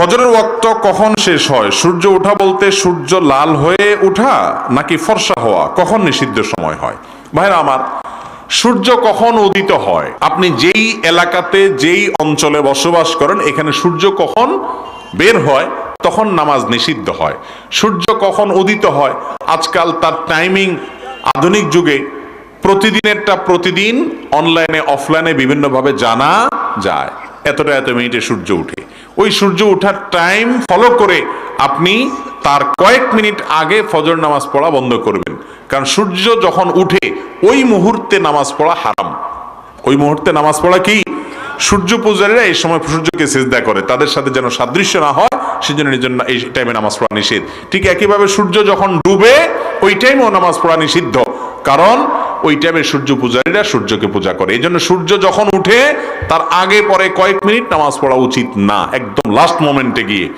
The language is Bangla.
ফজরের ওয়াক্ত কখন শেষ হয়? সূর্য ওঠা বলতে সূর্য লাল হয়ে ওঠা নাকি ফর্সা হওয়া? কখন নিষিদ্ধ সময় হয়? ভাইরা আমার, সূর্য কখন উদিত হয়? আপনি যেই এলাকাতে, যেই অঞ্চলে বসবাস করেন, এখানে সূর্য কখন বের হয়? তখন নামাজ নিষিদ্ধ হয়। সূর্য কখন উদিত হয়? আজকাল তার টাইমিং আধুনিক যুগে। প্রতিদিনেরটা প্রতিদিন অনলাইনে অফলাইনে বিভিন্নভাবে জানা যায়। এতটা এত মিনিটে সূর্য উঠে। ওই সূর্য ওঠার টাইম ফলো করে আপনি তার কয়েক মিনিট আগে ফজর নামাজ পড়া বন্ধ করবেন। কারণ সূর্য যখন উঠে, ওই মুহূর্তে নামাজ পড়া হারাম। ওই মুহূর্তে নামাজ পড়া কি? সূর্য পূজারীরা এই সময় সূর্যকে সেজদা করে। তাদের সাথে যেন সাদৃশ্য না হয়, সেজন্য নিজের এই টাইমে নামাজ পড়া নিষেধ। ঠিক একইভাবে সূর্য যখন ডুবে, ওই টাইমেও নামাজ পড়া নিষিদ্ধ। কারণ ওই টাইমে সূর্য পূজারীরা সূর্যকে পূজা করে। এই জন্য সূর্য যখন উঠে, তার আগে পরে কয়েক মিনিট নামাজ পড়া উচিত না, একদম লাস্ট মোমেন্টে গিয়ে।